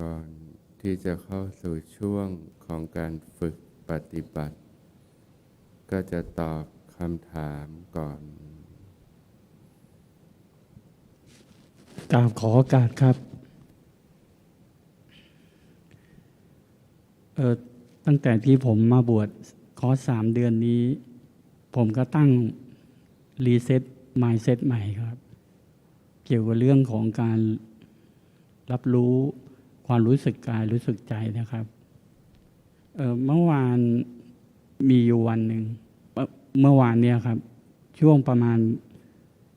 ก่อนที่จะเข้าสู่ช่วงของการฝึกปฏิบัติ ก็จะตอบคำถามก่อนกราบขอโอกาสครับเออตั้งแต่ที่ผมมาบวชคอสสามเดือนนี้ ผมก็ตั้งรีเซ็ตมายเซ็ตใหม่ครับ เกี่ยวกับเรื่องของการรับรู้ ความรู้สึกกายรู้สึกใจนะครับเมื่อวานมีอยู่วันหนึ่งเมื่อวานเนี่ยครับ ช่วงประมาณ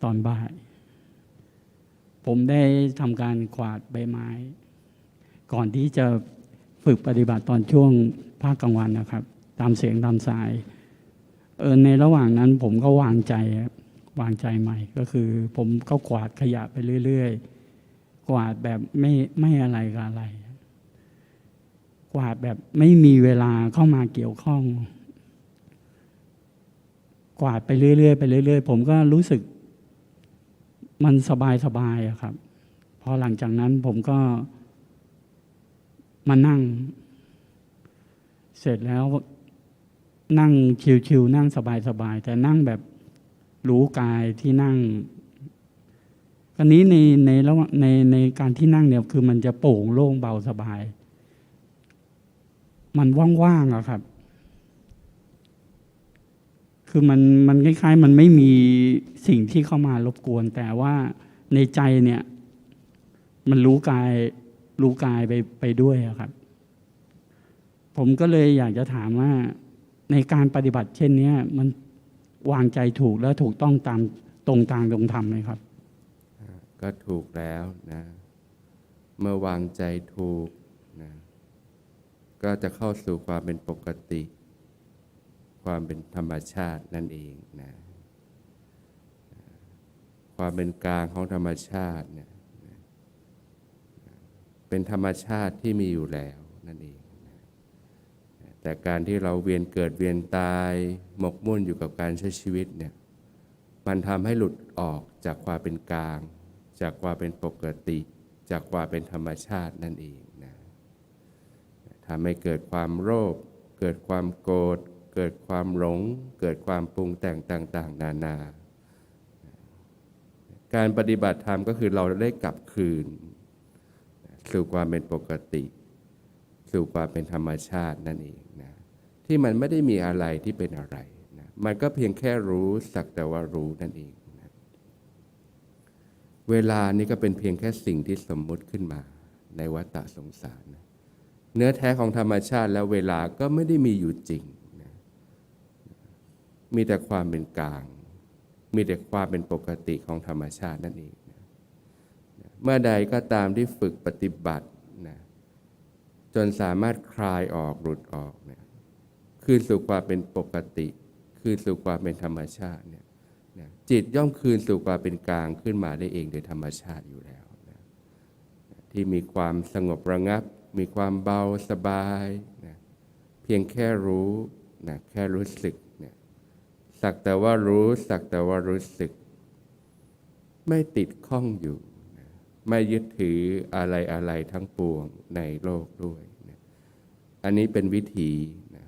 ตอนบ่าย ผมได้ทำการกวาดใบไม้ ก่อนที่จะฝึกปฏิบัติตอนช่วงภาคกลางวันนะครับ ตามเสียงตามสายเออในระหว่างนั้นผมก็วางใจวางใจใหม่ ก็คือผมก็กวาดขยะไปเรื่อย ๆ กวาดแบบไม่ไม่อะไรกับอะไร กวาดแบบไม่มีเวลาเข้ามาเกี่ยวข้อง กวาดไปเรื่อยๆไปเรื่อยๆ ผมก็รู้สึก มันสบายสบายๆครับ พอหลังจากนั้นผมก็มานั่ง เสร็จแล้วนั่งชิวๆนั่งสบายๆแต่นั่งแบบรู้กายที่นั่ง อันนี้ในในระหว่างในในการที่นั่งเนี่ยคือมันจะโปร่งโล่งเบาสบาย มันว่างๆอะครับ คือมันมันคล้ายๆ มันไม่มีสิ่งที่เข้ามารบกวน แต่ว่าในใจเนี่ย มันรู้กายรู้กายไปไปด้วยอะครับ ผมก็เลยอยากจะถามว่าในการปฏิบัติเช่นนี้มันวางใจถูกและถูกต้องตามตรงตามตรงธรรมไหมครับ ก็ถูกแล้วนะ เมื่อวางใจถูกนะก็จะเข้าสู่ความเป็นปกติ ความเป็นธรรมชาตินั่นเองนะความเป็นกลางของธรรมชาติเนี่ยเป็นธรรมชาติที่มีอยู่แล้วนั่นเองนะแต่การที่เราเวียนเกิดเวียนตาย หมกมุ่นอยู่กับการใช้ชีวิตเนี่ยมันทำให้หลุดออกจากความเป็นกลาง จากความเป็นปกติ จากความเป็นธรรมชาตินั่นเองนะทำให้เกิดความโลภเกิดความโกรธเกิดความหลง เกิดความปรุงแต่งต่าง ๆ นานา การปฏิบัติธรรมก็คือเราได้กลับคืน สู่ความเป็นปกติ สู่ความเป็นธรรมชาตินั่นเองนะที่มันไม่ได้มีอะไรที่เป็นอะไรนะมันก็เพียงแค่รู้สักแต่ว่ารู้นั่นเอง เวลานี้ก็เป็นเพียงแค่สิ่งที่สมมุติขึ้นมาในวัฏสงสาร เนื้อแท้ของธรรมชาติแล้วเวลาก็ไม่ได้มีอยู่จริงนะมีแต่ความเป็นกลาง มีแต่ความเป็นปกติของธรรมชาตินั่นเองนะเมื่อใดก็ตามที่ฝึกปฏิบัตินะจนสามารถคลายออกหลุดออกเนี่ยคืนสู่ความเป็นปกติ คืนสู่ความเป็นธรรมชาติเนี่ย นะจิตย่อมคืนสู่ความเป็นกลางขึ้นมาได้เองโดยธรรมชาติอยู่แล้วนะที่มีความสงบระงับ มีความเบาสบายนะเพียงแค่รู้นะแค่รู้สึกนี่ยสักแต่ว่ารู้สักแต่ว่ารู้สึก ไม่ติดข้องอยู่นะไม่ยึดถืออะไรอะไรทั้งปวงในโลกด้วยนะอันนี้เป็นวิธีนะ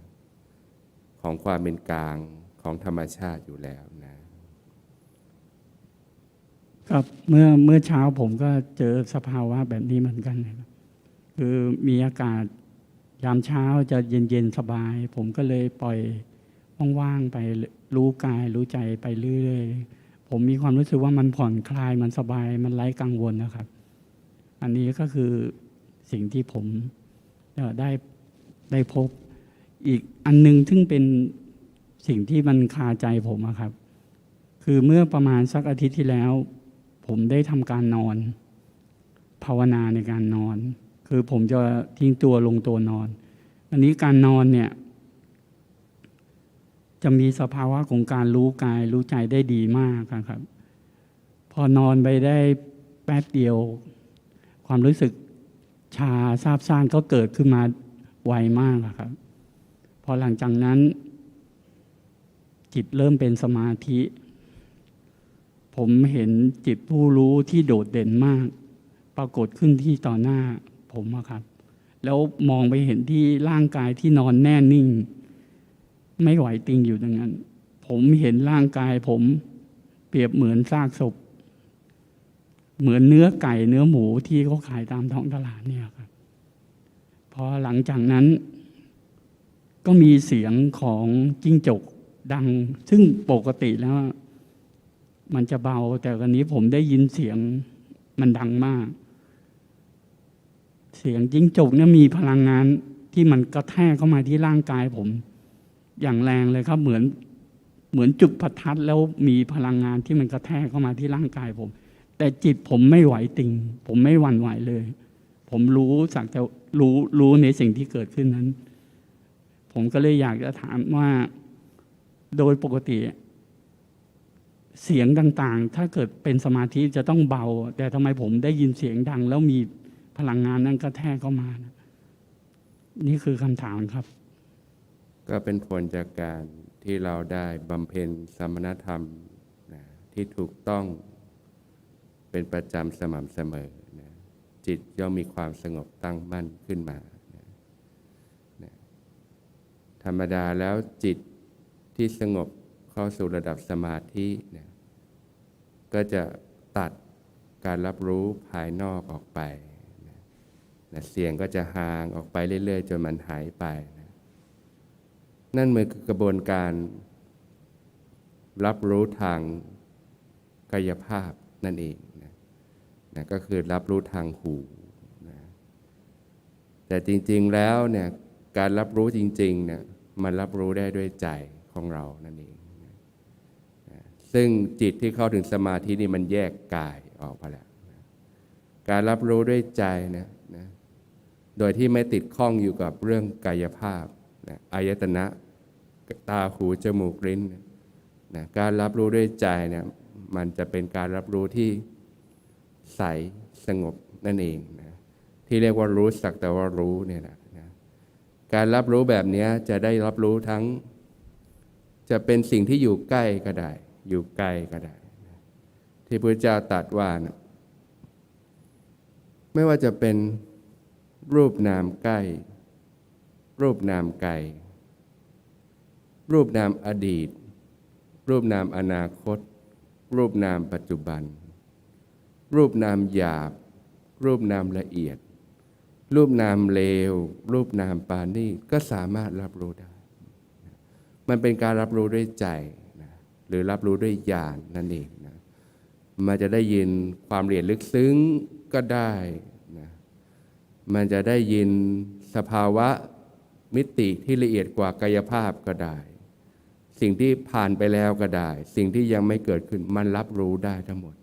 ของความเป็นกลางของธรรมชาติอยู่แล้วนะ ครับเมื่อเมื่อเช้าผมก็เจอสภาวะแบบนี้เหมือนกันนะครับคือมีอากาศยามเช้าจะเย็นเย็นๆสบาย ผมก็เลยปล่อยว่างๆไปรู้กายรู้ใจไปเรื่อยๆผมมีความรู้สึกว่ามันผ่อนคลายมันสบายมันไร้กังวลนะครับ อันนี้ก็คือสิ่งที่ผมได้ได้พบอีกอันหนึงซึ่งเป็นสิ่งที่มันคาใจผมอะครับ คือเมื่อประมาณสักอาทิตย์ที่แล้ว ผมได้ทำการนอน ภาวนาในการนอน คือผมจะทิ้งตัวลงตัวนอน อันนี้การนอนเนี่ย จะมีสภาวะของการรู้กายรู้ใจได้ดีมากครับ พอนอนไปได้แป๊บเดียว ความรู้สึกชาซาบซ่านก็เกิดขึ้นมาไวมากครับ พอหลังจากนั้น จิตเริ่มเป็นสมาธิ ผมเห็นจิตผู้รู้ที่โดดเด่นมาก ปรากฏขึ้นที่ต่อหน้าผมครับ แล้วมองไปเห็นที่ร่างกายที่นอนแน่นิ่ง ไม่ไหวติงอยู่ตรงนั้น ผมเห็นร่างกายผมเปรียบเหมือนซากศพ เหมือนเนื้อไก่เนื้อหมูที่เขาขายตามท้องตลาดเนี่ยครับพอหลังจากนั้นก็มีเสียงของจิ้งจกดัง ซึ่งปกติแล้ว มันจะเบา แต่วันนี้ผมได้ยินเสียงมันดังมาก เสียงจิ้งจกเนี่ยมีพลังงานที่มันกระแทกเข้ามาที่ร่างกายผม อย่างแรงเลยครับ เหมือนเหมือนจุดประทัดแล้วมีพลังงานที่มันกระแทกเข้ามาที่ร่างกายผม แต่จิตผมไม่ไหวติง ผมไม่หวั่นไหวเลย ผมรู้สักแต่รู้รู้ในสิ่งที่เกิดขึ้นนั้น ผมก็เลยอยากจะถามว่า โดยปกติ เสียงต่างๆ ถ้าเกิดเป็นสมาธิจะต้องเบา แต่ทำไมผมได้ยินเสียงดัง แล้วมีพลังงานนั้นกระแทกเข้ามานะนี่คือคำถามครับ ก็เป็นผลจากการที่เราได้บำเพ็ญสมณธรรมนะที่ถูกต้องเป็นประจำสม่ำเสมอนะจิตย่อมมีความสงบตั้งมั่นขึ้นมานะนะธรรมดาแล้วจิตที่สงบ เข้าสู่ระดับสมาธินะก็จะตัดการรับรู้ภายนอกออกไปนะเสียงก็จะห่างออกไปเรื่อย ๆ จนมันหายไปนะนั่นคือกระบวนการ รับรู้ทางกายภาพนั่นเองนะนะก็คือรับรู้ทางหูนะแต่จริงๆแล้วเนี่ยการรับรู้จริงๆเนี่ยมันรับรู้ได้ด้วยใจของเรานั่นเอง ซึ่งจิตที่เข้าถึงสมาธินี่มันแยกกายออกไปแล้วนะการรับรู้ด้วยใจนะนะโดยที่ไม่ติดข้องอยู่กับเรื่องกายภาพนะอายตนะตาหูจมูกลิ้นนะการรับรู้ด้วยใจเนี่ยมันจะเป็นการรับรู้ที่ใสสงบนั่นเองนะที่เรียกว่ารู้สักแต่ว่ารู้เนี่ยนะนะการรับรู้แบบนี้จะได้รับรู้ทั้ง จะเป็นสิ่งที่อยู่ใกล้ก็ได้ อยู่ไกลก็ได้ ที่พระเจ้าตรัสว่านะไม่ว่าจะเป็นรูปนามใกล้ รูปนามไกล รูปนามอดีต รูปนามอนาคต รูปนามปัจจุบัน รูปนามหยาบ รูปนามละเอียด รูปนามเลว รูปนามปานีตก็สามารถรับรู้ได้ มันเป็นการรับรู้ด้วยใจ หรือรับรู้ด้วยญาณนั่นเองนะมันจะได้ยินความละเอียดลึกซึ้งก็ได้นะมันจะได้ยินสภาวะมิติที่ละเอียดกว่ากายภาพก็ได้ สิ่งที่ผ่านไปแล้วก็ได้ สิ่งที่ยังไม่เกิดขึ้นมันรับรู้ได้ทั้งหมด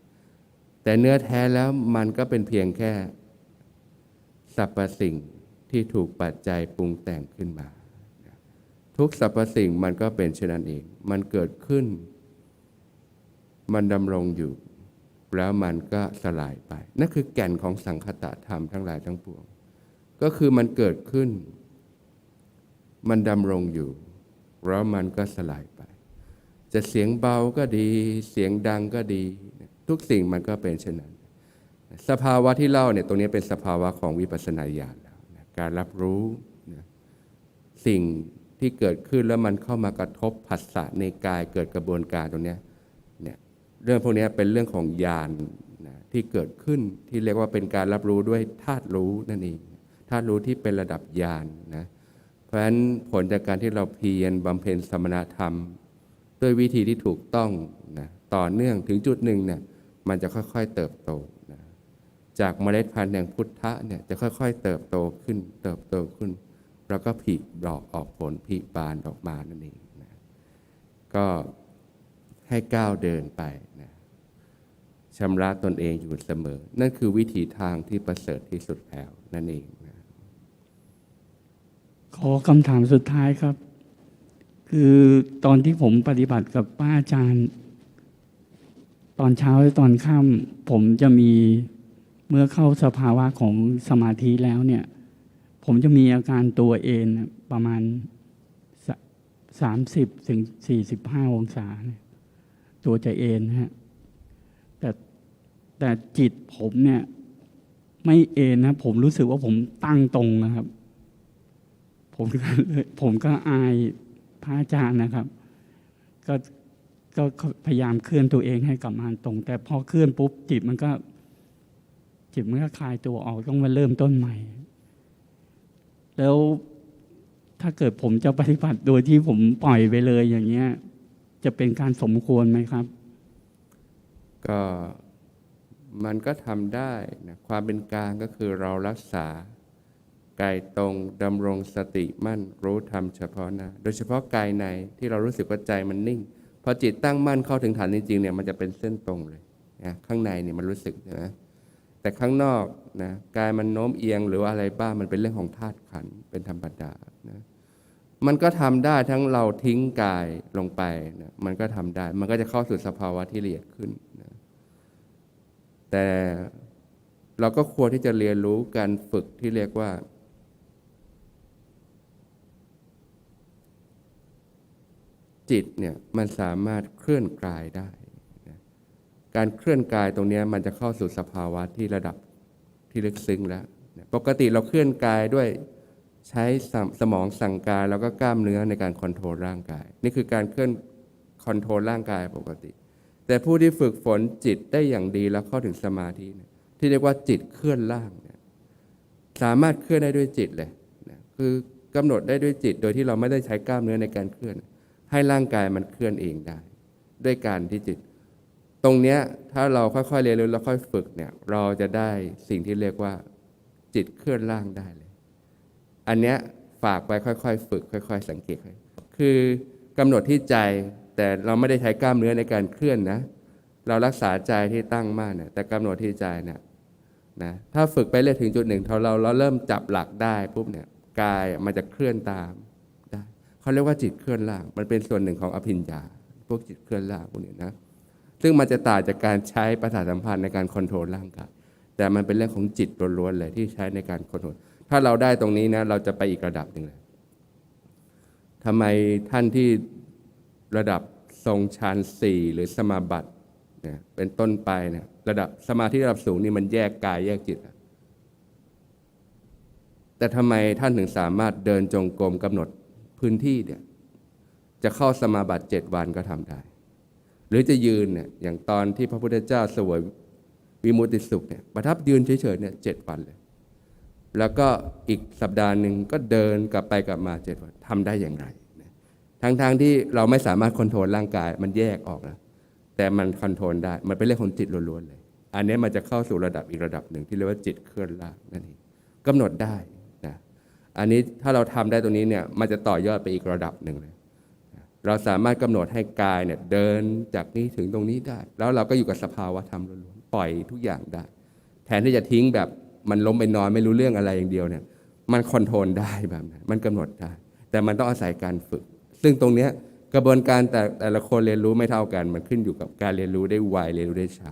แต่เนื้อแท้แล้วมันก็เป็นเพียงแค่สรรพสิ่งที่ถูกปัจจัยปรุงแต่งขึ้นมา ทุกสรรพสิ่งมันก็เป็นเช่นนั้นเอง มันเกิดขึ้น มันดำรงอยู่ แล้วมันก็สลายไป นั่นคือแก่นของสังคตะธรรมทั้งหลายทั้งปวง ก็คือมันเกิดขึ้น มันดำรงอยู่ แล้วมันก็สลายไป จะเสียงเบาก็ดี เสียงดังก็ดี ทุกสิ่งมันก็เป็นเช่นนั้น สภาวะที่เล่าเนี่ยตรงนี้เป็นสภาวะของวิปัสสนาญาณแล้วการรับรู้สิ่งที่เกิดขึ้นแล้วมันเข้ามากระทบผัสสะในกายเกิดกระบวนการตรงนี้ เรื่องพวกนี้เป็นเรื่องของญาณนะที่เกิดขึ้นที่เรียกว่าเป็นการรับรู้ด้วยธาตุรู้นั่นเองธาตุรู้ที่เป็นระดับญาณนะเพราะฉะนั้นผลจากการที่เราเพียรบำเพ็ญสมณธรรม ด้วยวิธีที่ถูกต้องนะต่อเนื่องถึงจุดหนึ่งเนี่ยมันจะค่อยๆเติบโตนะจากเมล็ดพันธุ์แห่งพุทธะเนี่ยจะค่อยๆ เติบโตขึ้น เติบโตขึ้น แล้วก็ผลิดอกออกผลผลิบานออกมานั่นเองนะก็ ให้ก้าวเดินไปนะชำระตนเองอยู่เสมอ นั่นคือวิถีทางที่ประเสริฐที่สุดแล้วนั่นเองนะขอคำถามสุดท้ายครับ คือตอนที่ผมปฏิบัติกับป้าอาจารย์ ตอนเช้าและตอนค่ำผมจะมีเมื่อเข้าสภาวะของสมาธิแล้วเนี่ยผมจะมีอาการตัวเอนประมาณสามสิบถึงสี่สิบห้าองศาเนี่ย ตัวใจเอนนะฮะแต่แต่จิตผมเนี่ยไม่เอ็นนะผมรู้สึกว่าผมตั้งตรงนะครับ ผมผมก็อายพระอาจารย์นะครับ ก็ก็พยายามเคลื่อนตัวเองให้กลับมาตรง แต่พอเคลื่อนปุ๊บจิตมันก็ จิตมันก็คลายตัวออกต้องมาเริ่มต้นใหม่ แล้วถ้าเกิดผมจะปฏิบัติโดยที่ผมปล่อยไปเลยอย่างเงี้ย จะเป็นการสมควรไหมครับ ก็มันก็ทำได้นะความเป็นกลางก็คือเรารักษากายตรงดำรงสติมั่นรู้ธรรมเฉพาะหน้าโดยเฉพาะกายในที่เรารู้สึกว่าใจมันนิ่ง พอจิตตั้งมั่นเข้าถึงฐานจริงๆเนี่ยมันจะเป็นเส้นตรงเลยนะข้างในเนี่ยมันรู้สึกใช่ไหมแต่ข้างนอกนะกายมันโน้มเอียงหรือว่าอะไรบ้างมันเป็นเรื่องของธาตุขันเป็นธรรมดานะ มันก็ทำได้ทั้งเราทิ้งกายลงไปนะมันก็ทำได้ มันก็จะเข้าสู่สภาวะที่ละเอียดขึ้นนะแต่เราก็ควรที่จะเรียนรู้การฝึกที่เรียกว่า จิตเนี่ยมันสามารถเคลื่อนกายได้นะการเคลื่อนกายตรงนี้มันจะเข้าสู่สภาวะที่ระดับที่ลึกซึ้งแล้วนะปกติเราเคลื่อนกายด้วย ใช้สมองสั่งการแล้วก็กล้ามเนื้อในการคอนโทรลร่างกาย นี่คือการเคลื่อนคอนโทรลร่างกายปกติ แต่ผู้ที่ฝึกฝนจิตได้อย่างดีแล้วเข้าถึงสมาธิที่เรียกว่าจิตเคลื่อนล่างสามารถเคลื่อนได้ด้วยจิตเลยคือกำหนดได้ด้วยจิต โดยที่เราไม่ได้ใช้กล้ามเนื้อในการเคลื่อน ให้ร่างกายมันเคลื่อนเองได้ ด้วยการที่จิต ตรงเนี้ยถ้าเราค่อยๆเรียนรู้แล้วค่อยฝึกเนี่ยเราจะได้สิ่งที่เรียกว่าจิตเคลื่อนล่างได้เลย อันเนี้ยฝากไว้ค่อยๆ ฝึก ค่อย ๆ สังเกต คือกำหนดที่ใจแต่เราไม่ได้ใช้กล้ามเนื้อในการเคลื่อนนะ เรารักษาใจที่ตั้งมั่นเนี่ยแต่กำหนดที่ใจเนี่ยนะถ้าฝึกไปเรื่อยถึงจุดหนึ่งเราเราเราเริ่มจับหลักได้ปุ๊บเนี่ยกายมันจะเคลื่อนตามได้เขาเรียกว่าจิตเคลื่อนล่าง มันเป็นส่วนหนึ่งของอภิญญา พวกจิตเคลื่อนล่างพวกนี้นะซึ่งมันจะต่างจากการใช้ประสาทสัมพันธ์ในการคอนโทรลร่างกายแต่มันเป็นเรื่องของจิตล้วนๆเลยที่ใช้ในการคอนโทรล ถ้าเราได้ตรงนี้นะเราจะไปอีกระดับหนึ่งเลยทำไมท่านที่ระดับทรงฌานสี่หรือสมาบัติเนี่ยเป็นต้นไปเนี่ยระดับสมาธิระดับสูงนี่มันแยกกายแยกจิต แต่ทำไมท่านถึงสามารถเดินจงกรมกำหนดพื้นที่เนี่ยจะเข้าสมาบัติเจ็ดวันก็ทำได้ หรือจะยืนเนี่ยอย่างตอนที่พระพุทธเจ้าสวยวิมุตติสุขเนี่ยประทับยืนเฉยๆเนี่ยเจ็ดวันเลย แล้วก็อีกสัปดาห์หนึ่งก็เดินกลับไปกลับมาเจ็ดวันทำได้อย่างไร ทั้งๆทที่เราไม่สามารถคอนโทรลร่างกายมันแยกออกแล้วแต่มันคอนโทรลได้มันเป็นเรื่องของจิตล้วนๆเลย อันนี้มันจะเข้าสู่ระดับอีกระดับหนึ่งที่เรียกว่าจิตเคลื่อนล่างนั่นเองกำหนดได้นะอันนี้ถ้าเราทำได้ตรงนี้เนี่ยมันจะต่อยอดไปอีกระดับหนึ่งเลยเราสามารถกำหนดให้กายเนี่ยเดินจากนี้ถึงตรงนี้ได้ แล้วเราก็อยู่กับสภาวะธรรมล้วนๆปล่อยทุกอย่างได้ แทนที่จะทิ้งแบบ มันล้มไปนอนไม่รู้เรื่องอะไรอย่างเดียวเนี่ยมันคอนโทรลได้แบบนั้นมันกำหนดได้แต่มันต้องอาศัยการฝึก ซึ่งตรงเนี้ยกระบวนการแต่แต่ละคนเรียนรู้ไม่เท่ากัน มันขึ้นอยู่กับการเรียนรู้ได้ไวเรียนรู้ได้ช้า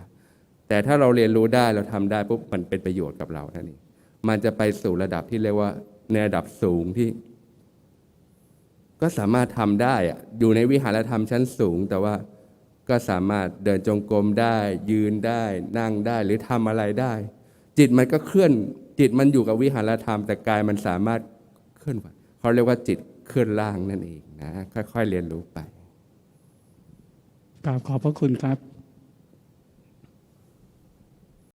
แต่ถ้าเราเรียนรู้ได้เราทำได้ปุ๊บมันเป็นประโยชน์กับเรานั่นเองมันจะไปสู่ระดับที่เรียกว่าในระดับสูงที่ ก็สามารถทำได้อะอยู่ในวิหารธรรมชั้นสูง แต่ว่าก็สามารถเดินจงกรมได้ ยืนได้นั่งได้หรือทำอะไรได้ จิตมันก็เคลื่อน จิตมันอยู่กับวิหารธรรม แต่กายมันสามารถเคลื่อนไหวเขาเรียกว่าจิตเคลื่อนล่างนั่นเองนะ ค่อยๆเรียนรู้ไปกราบขอบพระคุณครับ